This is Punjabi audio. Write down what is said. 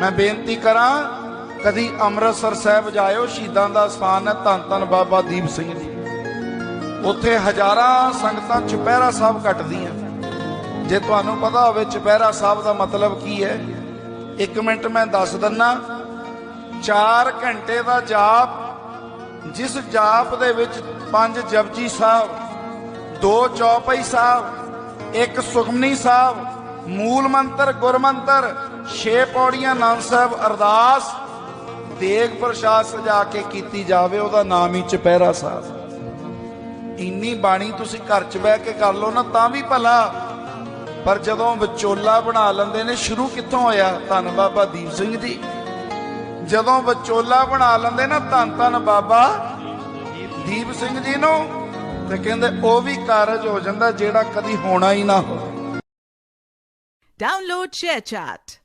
ਮੈਂ ਬੇਨਤੀ ਕਰਾਂ, ਕਦੀ ਅੰਮ੍ਰਿਤਸਰ ਸਾਹਿਬ ਜਾਇਓ, ਸ਼ਹੀਦਾਂ ਦਾ ਸਥਾਨ ਹੈ ਧੰਨ ਧੰਨ ਬਾਬਾ ਦੀਪ ਸਿੰਘ ਜੀ। ਉੱਥੇ ਹਜ਼ਾਰਾਂ ਸੰਗਤਾਂ ਚੁਪਹਿਰਾ ਸਾਹਿਬ ਕੱਟਦੀਆਂ। ਜੇ ਤੁਹਾਨੂੰ ਪਤਾ ਹੋਵੇ, ਚੁਪਹਿਰਾ ਸਾਹਿਬ ਦਾ ਮਤਲਬ ਕੀ ਹੈ? ਇੱਕ ਮਿੰਟ ਮੈਂ ਦੱਸ ਦਿੰਨਾ 4 ਘੰਟੇ ਦਾ ਜਾਪ, ਜਿਸ ਜਾਪ ਦੇ ਵਿੱਚ ਪੰਜ ਜਪਜੀ ਸਾਹਿਬ, ਦੋ ਚੌਪਈ ਸਾਹਿਬ, ਇੱਕ ਸੁਖਮਨੀ ਸਾਹਿਬ ਮੂਲ ਮੰਤਰ ਗੁਰਮੰਤਰ ਛੇ ਪੌੜੀਆਂ ਨਾਮ ਸਾਹਿਬ ਅਰਦਾਸ, ਦੇਗ ਪ੍ਰਸ਼ਾਦ ਸਜਾ ਕੇ ਕੀਤੀ ਜਾਵੇ, ਉਹਦਾ ਨਾਮ ਹੀ ਚੁਪਹਿਰਾ ਸਾਹਿਬ। ਇੰਨੀ ਬਾਣੀ ਤੁਸੀਂ ਘਰ 'ਚ ਬਹਿ ਕੇ ਕਰ ਲਓ ਨਾ, ਤਾਂ ਵੀ ਭਲਾ। ਪਰ ਜਦੋਂ ਵਿਚੋਲਾ ਬਣਾ ਲੈਂਦੇ ਨੇ, ਸ਼ੁਰੂ ਕਿੱਥੋਂ ਹੋਇਆ? ਧੰਨ ਬਾਬਾ ਦੀਪ ਸਿੰਘ ਜੀ। ਜਦੋਂ ਵਿਚੋਲਾ ਬਣਾ ਲੈਂਦੇ ਨਾ, ਧੰਨ ਧੰਨ ਬਾਬਾ ਦੀਪ ਸਿੰਘ ਜੀ ਨੂੰ, ਤੇ ਕਹਿੰਦੇ ਉਹ ਵੀ ਕਾਰਜ ਹੋ ਜਾਂਦਾ ਜਿਹੜਾ ਕਦੀ ਹੋਣਾ ਹੀ ਨਾ ਹੋਵੇ। Download ShareChat.